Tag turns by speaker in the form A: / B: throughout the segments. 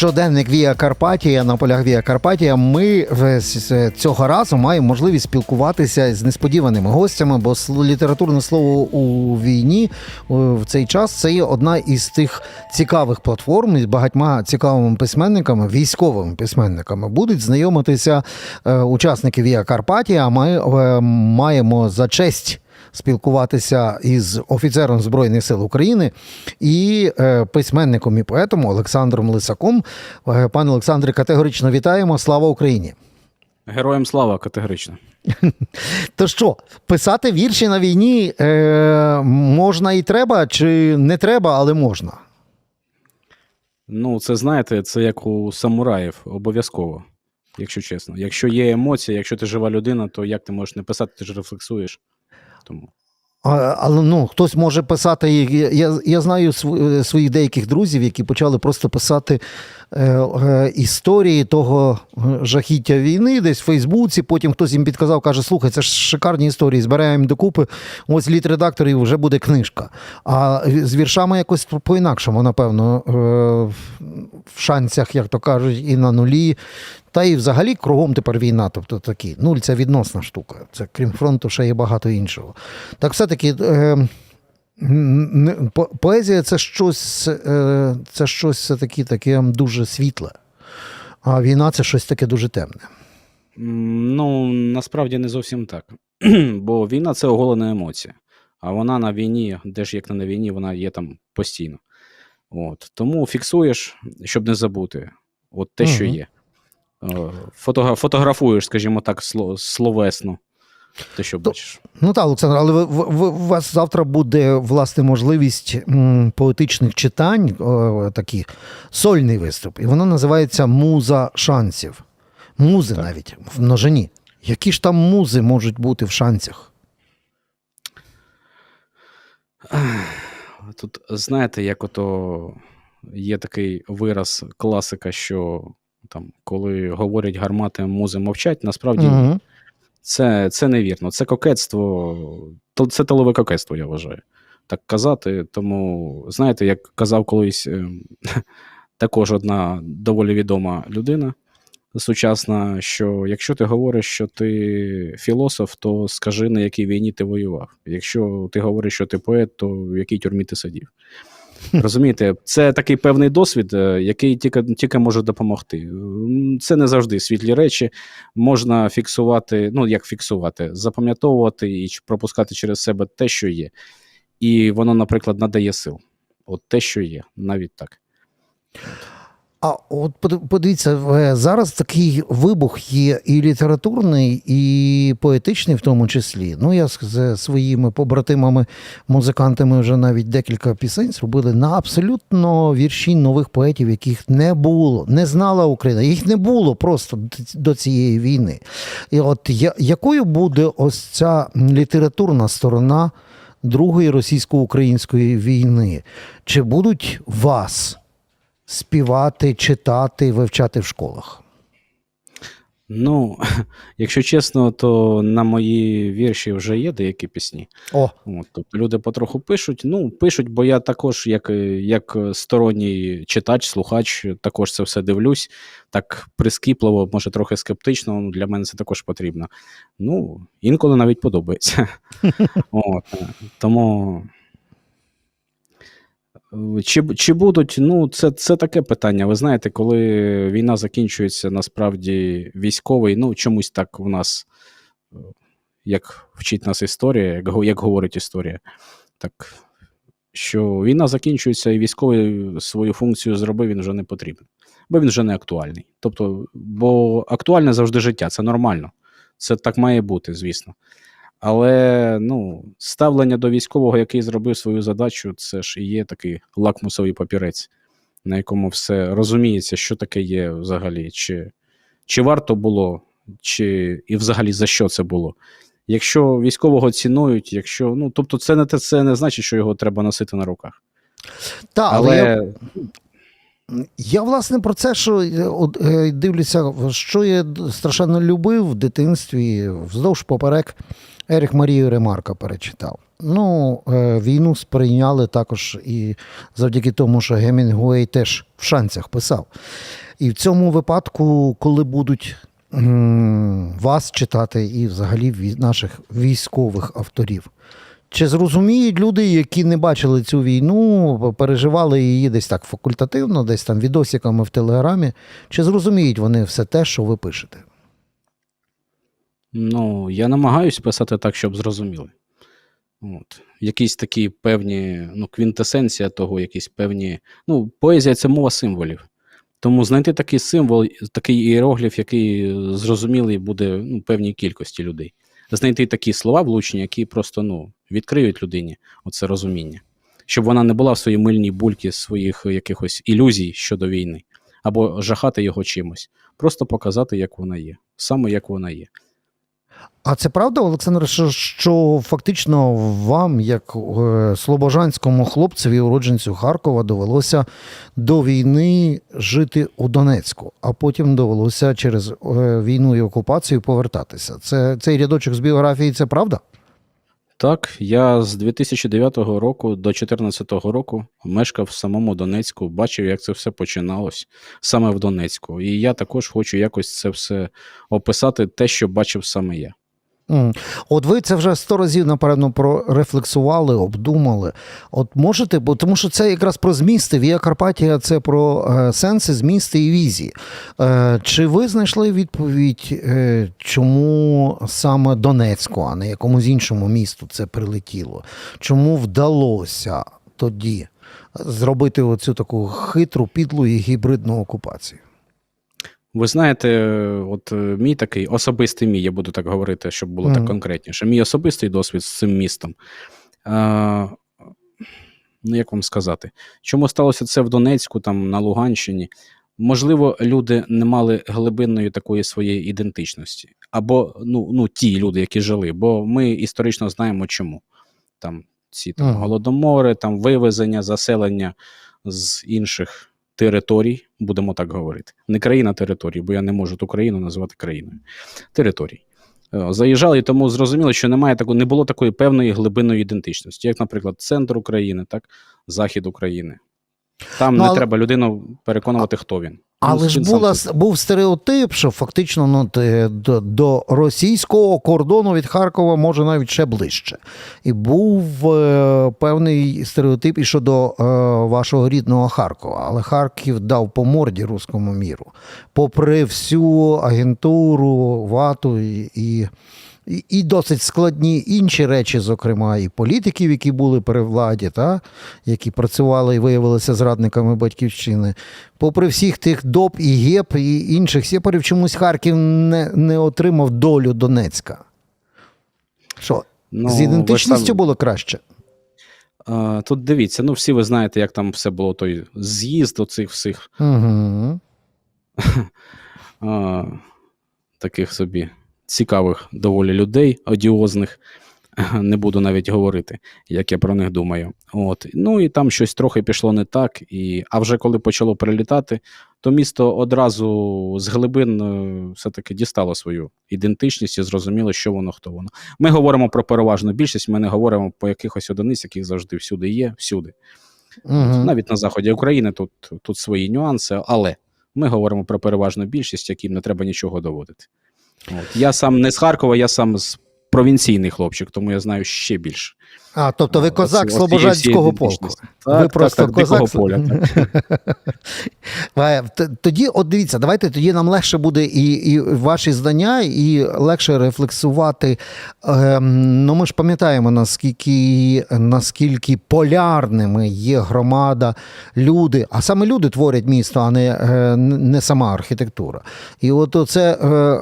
A: Щоденник Вія Карпатія на полях Вія Карпатія. Ми цього разу маємо можливість спілкуватися з несподіваними гостями, бо літературне слово у війні в цей час це є одна із тих цікавих платформ з багатьма цікавими письменниками, військовими письменниками. Будуть знайомитися е, учасники Вія Карпатія. Ми е, маємо за честь спілкуватися із офіцером Збройних сил України і е, письменником і поетом Олександром Лисаком. Е, Пане Олександре, категорично вітаємо. Слава Україні!
B: Героям слава категорично.
A: То що, писати вірші на війні е, можна і треба, чи не треба, але можна?
B: Ну, це знаєте, це як у самураїв, обов'язково, якщо чесно. Якщо є емоції, якщо ти жива людина, то як ти можеш не писати, ти ж рефлексуєш. Тому
A: А, Але ну хтось може писати. Я, я, знаю своїх деяких друзів, які почали просто писати е, е, історії того е, жахіття війни, десь в Фейсбуці. Потім хтось їм підказав, каже: слухай, це ж шикарні історії, збираємо докупи. Ось літ редактор і вже буде книжка. А з віршами якось по-інакшому, напевно, е, в шансах, як то кажуть, і на нулі. Та і взагалі кругом тепер війна, тобто такі. Нуль це відносна штука. Це крім фронту, ще є багато іншого. Так все-таки е, по- поезія це щось, е, це щось все-таки таке дуже світле, а війна це щось таке дуже темне.
B: ну, насправді не зовсім так. Бо війна це оголена емоція. А вона на війні, де ж як не на війні, вона є там постійно. От. Тому фіксуєш, щоб не забути, от те, що є. Фотографуєш, скажімо так, словесно. Те, що бачиш.
A: Ну так, Олександр, але ви, ви, у вас завтра буде власне можливість м, поетичних читань, о, такі сольний виступ, і воно називається Муза шансів. Музи навіть в множині. Які ж там музи можуть бути в шанцях?
B: Тут, знаєте, як ото є такий вираз класика, що там, коли говорять гармати, музи мовчать, насправді
A: Угу.
B: це, це невірно. Це кокетство, це тилове кокетство, я вважаю. Так казати. Тому, знаєте, як казав колись ем, також одна доволі відома людина сучасна, що якщо ти говориш, що ти філософ, то скажи, на якій війні ти воював. Якщо ти говориш, що ти поет, то в якій тюрмі ти сидів. Розумієте, це такий певний досвід, е, який тільки, тільки може допомогти. Це не завжди світлі речі. Можна фіксувати, ну як фіксувати, запам'ятовувати і пропускати через себе те, що є. І воно, наприклад, надає сил. От те, що є, навіть так.
A: А от подивіться, е, зараз такий вибух є і літературний, і поетичний, в тому числі. Ну, я з своїми побратимами, музикантами вже навіть декілька пісень зробили на абсолютно вірші нових поетів, яких не було, не знала Україна. Їх не було просто до цієї війни. І от якою буде ось ця літературна сторона Другої російсько-української війни? Чи будуть вас? Співати, читати, вивчати в школах.
B: Ну, якщо чесно, то на мої вірші вже є деякі пісні.
A: О,
B: От, тобто люди потроху пишуть. Ну, пишуть, бо я також, як, як сторонній читач, слухач, також це все дивлюсь. Так прискіпливо, може, трохи скептично. ну, Для мене це також потрібно. Ну, інколи навіть подобається. От, е, тому. Е, Чи, чи будуть, ну, це, це таке питання. Ви знаєте, коли війна закінчується, насправді військовий, ну, чомусь так в нас, е, як вчить нас історія, як, як говорить історія, так що війна закінчується, і військовий свою функцію зробив, він вже не потрібен, бо він вже не актуальний. Тобто, бо актуальне завжди життя, це нормально. Це так має бути, звісно. Але ну, ставлення до військового, який зробив свою задачу, це ж і є такий лакмусовий папірець, на якому все розуміється, що таке є взагалі, чи, чи варто було, чи і взагалі за що це було. Якщо військового цінують, якщо ну тобто, це не те, це не значить, що його треба носити на руках.
A: та, але,
B: Але
A: я, Я, власне, про це, що е, е, дивлюся, що я страшенно любив в дитинстві, вздовж поперек Еріх Марію Ремарка перечитав. Ну, е, війну сприйняли також і завдяки тому, що Гемінгуей теж в шанцях писав. І в цьому випадку, коли будуть вас читати і взагалі наших військових авторів, чи зрозуміють люди, які не бачили цю війну, переживали її десь так факультативно, десь там відосиками в телеграмі, чи зрозуміють вони все те, що ви пишете?
B: Ну, я намагаюся писати так, щоб зрозуміли. От. Якісь такі певні, ну, квінтесенція того, якісь певні. Ну, поезія це мова символів. Тому знайти такий символ, такий іерогліф, який зрозумілий буде ну, певній кількості людей. Знайти такі слова влучні, які просто ну, відкриють людині оце розуміння. Щоб вона не була в своїй мильній бульці своїх якихось ілюзій щодо війни, або жахати його чимось. Просто показати, як вона є, саме як вона є.
A: А це правда, Олександр, що, що фактично вам, як е, слобожанському хлопцеві, уродженцю Харкова, довелося до війни жити у Донецьку, а потім довелося через е, війну і окупацію повертатися. Це цей рядочок з біографії, це правда?
B: Так, я з 2009 року до 2014 року мешкав в самому Донецьку, бачив, як це все починалось саме в Донецьку. І я також хочу якось це все описати, те, що бачив саме я.
A: От ви це вже сто разів, напевно, прорефлексували, обдумали. От можете, бо тому що це якраз про змісти. Вія Карпатія це про е, сенси, змісти і візії. Е, чи ви знайшли відповідь, е, чому саме Донецьку, а не якомусь іншому місту це прилетіло? Чому вдалося тоді зробити оцю таку хитру, підлу і гібридну окупацію?
B: Ви знаєте, от е, мій такий особистий мій, я буду так говорити, щоб було
A: Мгм.
B: так конкретніше. Мій особистий досвід з цим містом. А, ну, як вам сказати, чому сталося це в Донецьку, там на Луганщині? Можливо, люди не мали глибинної такої своєї ідентичності. Або ну, ну, ті люди, які жили, бо ми історично знаємо чому. Там ці там, голодомори, там вивезення, заселення з інших територій, будемо так говорити. Не країна територій, бо я не можу ту країну називати країною. Територій. Е, Заїжджали, і тому зрозуміло, що немає такої, не було такої певної глибинної ідентичності, як, наприклад, центр України, так, захід України. Там
A: Ну,
B: не
A: але-
B: треба людину переконувати, хто він.
A: Але
B: Ну,
A: ж була, був стереотип, що фактично ну, до, до російського кордону від Харкова може навіть ще ближче. І був е, певний стереотип і щодо е, вашого рідного Харкова. Але Харків дав по морді руському міру. Попри всю агентуру, вату і. і і, досить складні інші речі, зокрема, і політиків, які були при владі, та, які працювали і виявилися зрадниками батьківщини. Попри всіх тих доп і геп і інших сепарів, чомусь Харків не, не отримав долю Донецька. Що,
B: Ну,
A: з ідентичністю
B: сам-
A: було краще?
B: Тут дивіться, ну всі ви знаєте, як там все було той з'їзд оцих всіх
A: Угу.
B: таких собі цікавих доволі людей, одіозних. Не буду навіть говорити, як я про них думаю. От. Ну і там щось трохи пішло не так. І... А вже коли почало прилітати, то місто одразу з глибин е, все-таки дістало свою ідентичність і зрозуміло, що воно, хто воно. Ми говоримо про переважну більшість, ми не говоримо по якихось одиниць, яких завжди всюди є, всюди.
A: Угу.
B: Навіть на заході України тут, тут свої нюанси, але ми говоримо про переважну більшість, яким не треба нічого доводити. От. Я сам не з Харкова, я сам з провінційний хлопчик, тому я знаю ще більше.
A: А, тобто ви козак
B: оцієї
A: Слобожанського полку.
B: Так,
A: ви просто
B: так,
A: козак.
B: поля. Так.
A: Е, Тоді, от дивіться, давайте тоді нам легше буде і, і ваші знання, і легше рефлексувати. Ем, ну, ми ж пам'ятаємо, наскільки, наскільки полярними є громада, люди, а саме люди творять місто, а не, е, не сама архітектура. І от це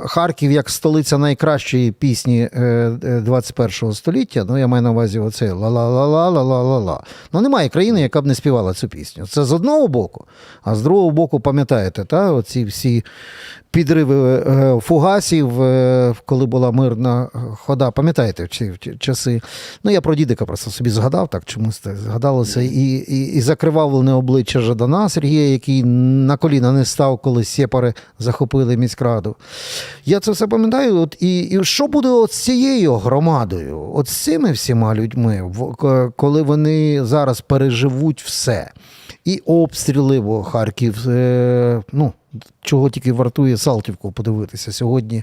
A: Харків як столиця найкращої пісні е, е, 21 століття. Ну, я маю на увазі, оце оце ла-ла-ла-ла-ла-ла-ла. Ну немає країни, яка б не співала цю пісню. Це з одного боку, а з другого боку, пам'ятаєте, та, оці всі підриви е, фугасів, е, коли була мирна хода, пам'ятаєте в ці часи. Ну, я про дідика просто собі згадав, так чомусь так згадалося. І, і, і закривавлене обличчя Жадана Сергія, який на коліна не став, коли сєпари захопили міськраду. Я це все пам'ятаю. От, і, і що буде от з цією громадою, от з цими всіма людьми, в- коли вони зараз переживуть все? І обстріли, бо Харків, е, ну, чого тільки вартує Салтівку подивитися сьогодні.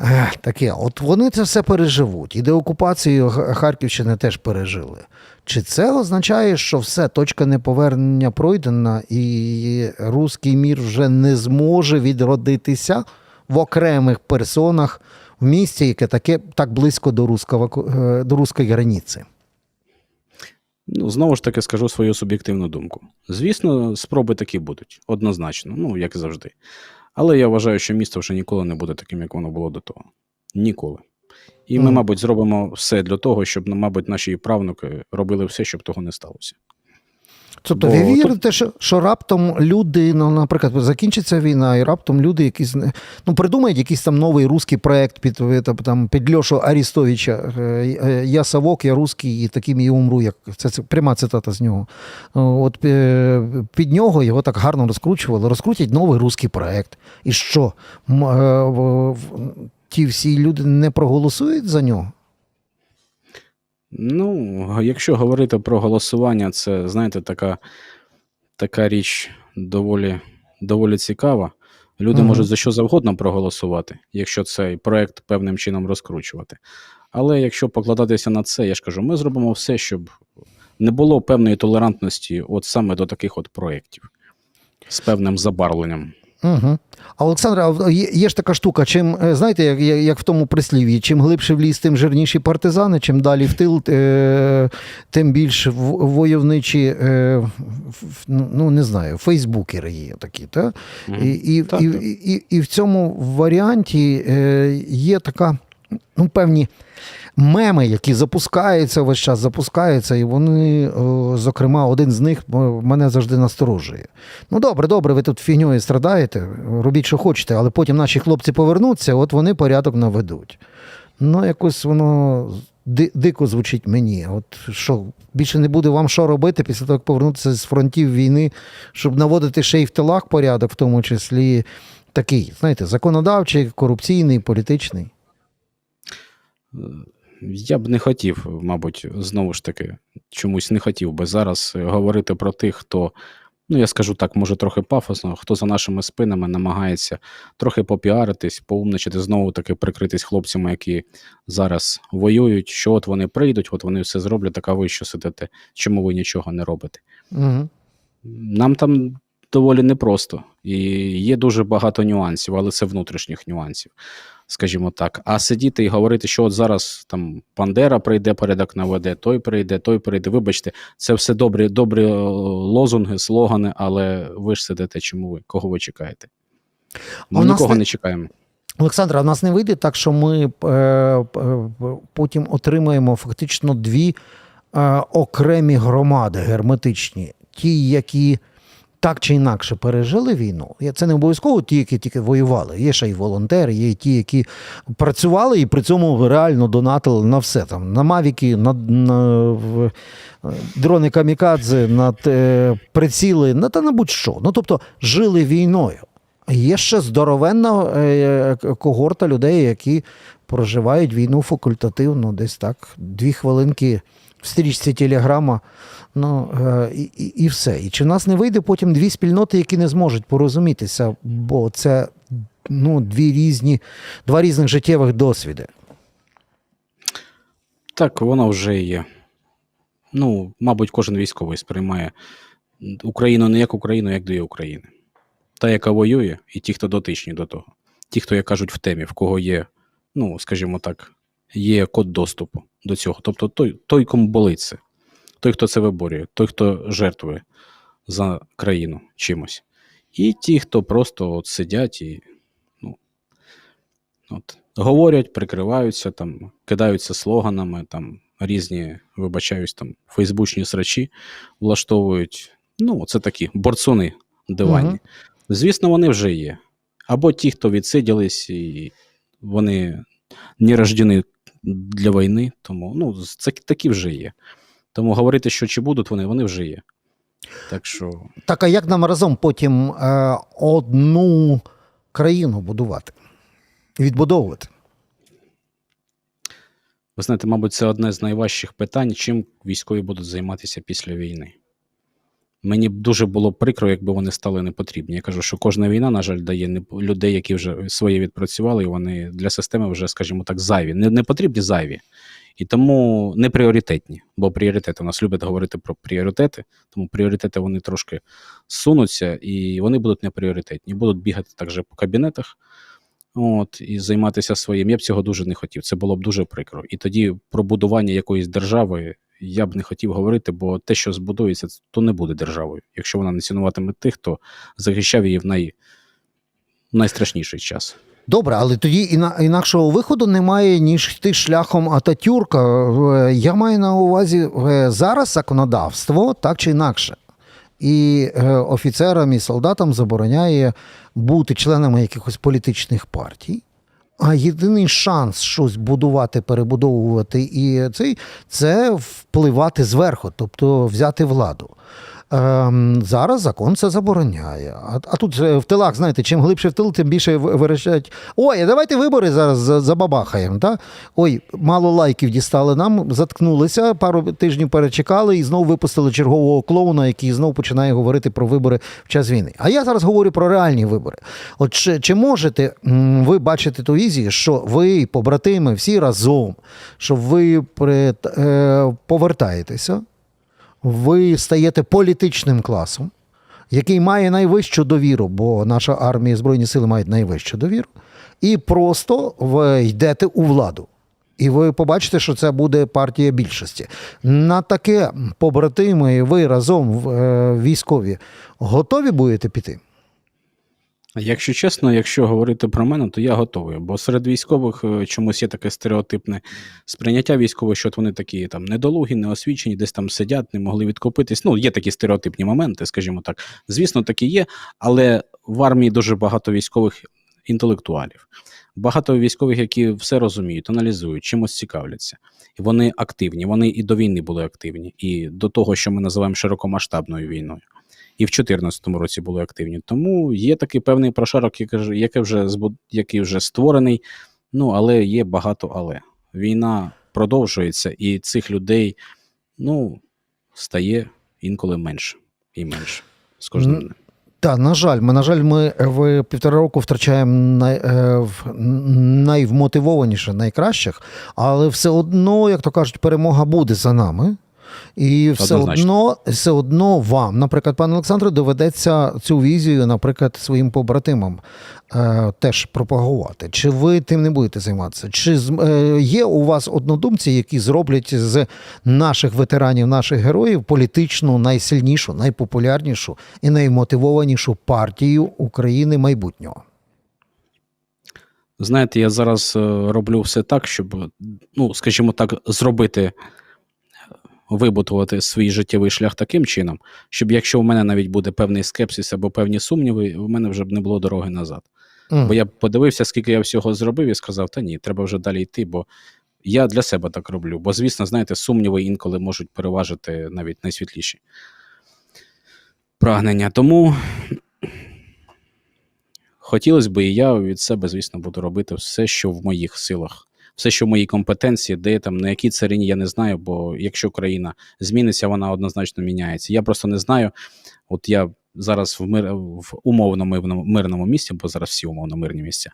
A: Е, Таке, от вони це все переживуть. І деокупацію Харківщини теж пережили. Чи це означає, що все, точка неповернення пройдена, і руський мір вже не зможе відродитися в окремих персонах в місті, яке таке так близько до, русского, ку- е, до руської границі?
B: Ну, знову ж таки скажу свою суб'єктивну думку. Звісно, спроби такі будуть, однозначно, ну, як і завжди. Але я вважаю, що місто вже ніколи не буде таким, як воно було до того. Ніколи. І ми,
A: Мгм.
B: мабуть, зробимо все для того, щоб, мабуть, наші правнуки робили все, щоб того не сталося.
A: Тобто
B: Бо
A: ви вірите, що, що раптом люди, ну, наприклад, закінчиться війна, і раптом люди якісь ну, придумають якийсь там новий русський проект під, там, під Льошу Арістовича. е, е, Я совок, я русський, і таким і умру. Як це, це пряма цитата з нього. Е, От під нього його так гарно розкручували. Розкрутять новий русський проект. І що? Ті всі люди не проголосують за нього?
B: Ну, якщо говорити про голосування, це, знаєте, така, така річ доволі, доволі цікава. Люди
A: Мгм.
B: можуть за що завгодно проголосувати, якщо цей проект певним чином розкручувати. Але якщо покладатися на це, я ж кажу, ми зробимо все, щоб не було певної толерантності от саме до таких от проєктів з певним забарвленням.
A: Угу. А Олександр, а є, ж така штука, чим, е, знаєте, як, як в тому прислів'ї, чим глибше в ліс, тим жирніші партизани, чим далі в тил, е, тим більш войовничі, е, ну ну, не знаю, фейсбукери є такі. Та? І, і,
B: Так,
A: і,
B: так.
A: і, і, і в цьому варіанті є така, ну, певні меми, які запускаються весь час, запускаються, і вони, зокрема, один з них мене завжди насторожує. Ну, добре, добре, ви тут фігньою страдаєте, робіть, що хочете, але потім наші хлопці повернуться, от вони порядок наведуть. Ну, якось воно дико звучить мені. От що, більше не буде вам що робити після того, як повернутися з фронтів війни, щоб наводити ще й в тилах порядок, в тому числі такий, знаєте, законодавчий, корупційний, політичний.
B: Я б не хотів, мабуть, знову ж таки, чомусь не хотів би зараз е, говорити про тих, хто, ну я скажу так, може трохи пафосно, хто за нашими спинами намагається трохи попіаритись, поумничати, знову таки прикритись хлопцями, які зараз воюють, що от вони прийдуть, от вони все зроблять, так а ви що сидите, чому ви нічого не робите?
A: Угу.
B: Нам там доволі непросто, і є дуже багато нюансів, але це внутрішніх нюансів, скажімо так. А сидіти і говорити, що от зараз там Пандера прийде, порядок наведе, той прийде, той прийде. Вибачте, це все добрі, добрі е, лозунги, слогани, але ви ж сидите, чому ви? Кого ви чекаєте? Ми
A: у
B: нікого
A: не-
B: не чекаємо.
A: Олександра, а в нас не вийде так, що ми е, е, потім отримаємо фактично дві е, окремі громади герметичні, ті, які так чи інакше пережили війну. Це не обов'язково ті, які тільки воювали. Є ще й волонтери, є ті, які працювали і при цьому реально донатили на все там, на мавіки, на, на е, дрони камікадзе, на е, приціли, на та на будь-що. Ну тобто жили війною. Є ще здоровенна е, когорта людей, які проживають війну факультативно, десь так, дві хвилинки стрічці телеграма. Ну е, і, і, все. І чи в нас не вийде потім дві спільноти, які не зможуть порозумітися, бо це ну, дві різні, два різних життєвих досвіди.
B: Так, воно вже є. Ну, мабуть, кожен військовий сприймає Україну не як Україну, як дві України. Та, яка воює, і ті, хто дотичні до того. Ті, хто, як кажуть, в темі, в кого є, ну, скажімо так, є код доступу до цього. Тобто той, той кому болить це, той, хто це виборює, той, хто жертвує за країну чимось. І ті, хто просто от сидять і ну, от, говорять, прикриваються, там, кидаються слоганами, там, різні, вибачаюсь, там фейсбучні срачі влаштовують. Ну, це такі борцуни диванні.
A: Мгм.
B: Звісно, вони вже є. Або ті, хто відсиділись, і вони не рождені для війни, тому ну, це такі вже є. Тому говорити, що чи будуть вони, вони вже є. Так що
A: Так, а як нам разом потім е, одну країну будувати? Відбудовувати?
B: Ви знаєте, мабуть, це одне з найважчих питань, чим військові будуть займатися після війни. Мені б дуже було прикро, якби вони стали непотрібні. Я кажу, що кожна війна, на жаль, дає людей, які вже своє відпрацювали, і вони для системи вже, скажімо так, зайві. Не, не потрібні зайві. І тому не пріоритетні, бо пріоритети у нас люблять говорити про пріоритети, тому пріоритети вони трошки сунуться і вони будуть не пріоритетні. Будуть бігати так же по кабінетах, от, і займатися своїм. Я б цього дуже не хотів. Це було б дуже прикро. І тоді про будування якоїсь держави я б не хотів говорити, бо те, що збудується, то не буде державою, якщо вона не цінуватиме тих, хто захищав її в най... найстрашніший час.
A: Добре, але тоді іна- інакшого виходу немає, ніж йти шляхом Ататюрка. Е, Я маю на увазі е, зараз законодавство так чи інакше. І е, офіцерам і солдатам забороняє бути членами якихось політичних партій. А єдиний шанс щось будувати, перебудовувати і цей це впливати зверху, тобто взяти владу. Ем, зараз закон це забороняє. А, а тут в тилах, знаєте, чим глибше в тил, тим більше вирішать. Ой, а давайте вибори зараз за- забабахаємо. Та? Ой, мало лайків дістали нам, заткнулися, пару тижнів перечекали і знову випустили чергового клоуна, який знову починає говорити про вибори в час війни. А я зараз говорю про реальні вибори. От чи, чи можете ви бачити ту візію, що ви, побратими, всі разом, що ви при, е, повертаєтеся? Ви стаєте політичним класом, який має найвищу довіру, бо наша армія і Збройні сили мають найвищу довіру, і просто ви йдете у владу. І ви побачите, що це буде партія більшості. На таке побратими, ви разом в військові готові будете піти?
B: Якщо чесно, якщо говорити про мене, то я готовий. Бо серед військових е, чомусь є таке стереотипне сприйняття військових, що от вони такі там недолугі, неосвічені, десь там сидять, не могли відкупитись. Ну, є такі стереотипні моменти, скажімо так. Звісно, такі є, але в армії дуже багато військових інтелектуалів. Багато військових, які все розуміють, аналізують, чимось цікавляться. І вони активні. Вони і до війни були активні, і до того, що ми називаємо широкомасштабною війною і в 2014 році були активні. Тому є такий певний прошарок, який, вже- який, вже, створений. Ну, але є багато але. Війна продовжується, і цих людей ну, стає інколи менше і менше з кожним днем.
A: Так, на жаль, ми, на жаль, ми в півтора року втрачаємо най, е, в- найвмотивованіше, найкращих, але все одно, як то кажуть, перемога буде за нами. І все
B: Однозначно.
A: одно, все одно вам, наприклад, пане Олександре, доведеться цю візію, наприклад, своїм побратимам е, теж пропагувати. Чи ви тим не будете займатися? Чи е, є у вас однодумці, які зроблять з наших ветеранів, наших героїв політичну найсильнішу, найпопулярнішу і наймотивованішу партію України майбутнього?
B: Знаєте, я зараз е, роблю все так, щоб, ну, скажімо так, зробити, вибудувати свій життєвий шлях таким чином, щоб якщо в мене навіть буде певний скепсис або певні сумніви, в мене вже б не було дороги назад.
A: Мгм.
B: Бо я подивився, скільки я всього зробив, і сказав: та ні, треба вже далі йти, бо я для себе так роблю. Бо, звісно, знаєте, сумніви інколи можуть переважити навіть найсвітліші прагнення. Тому хотілося б, і я від себе, звісно, буду робити все, що в моїх силах. Все, що в моїй компетенції, де там на якій царині, я не знаю, бо якщо країна зміниться, вона однозначно міняється. Я просто не знаю. От я зараз в мир в умовно мирному, мирному місці, бо зараз всі умовно мирні місця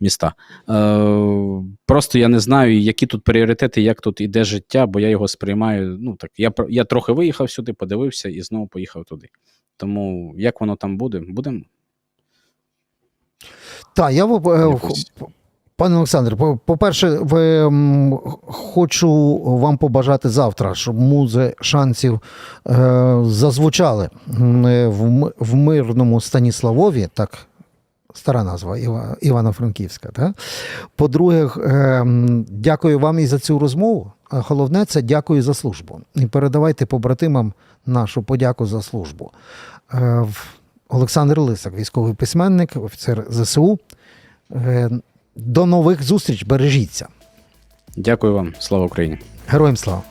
B: міста. Е, просто я не знаю, які тут пріоритети, як тут іде життя, бо я його сприймаю. Ну так, я, я трохи виїхав сюди, подивився і знову поїхав туди. Тому як воно там буде, будемо.
A: Так, я е, Пане Олександре, по-перше, ви, хочу вам побажати завтра, щоб музи шансів е, зазвучали е, в, в мирному Станіславові, так, стара назва Івано-Франківська. Да? По-друге, е, дякую вам і за цю розмову. Е, головне, це дякую за службу. І передавайте побратимам нашу подяку за службу. Е, Олександр Лисак, військовий письменник, офіцер ЗСУ. Е, до нових зустріч. Бережіться.
B: Дякую вам. Слава Україні.
A: Героям слава.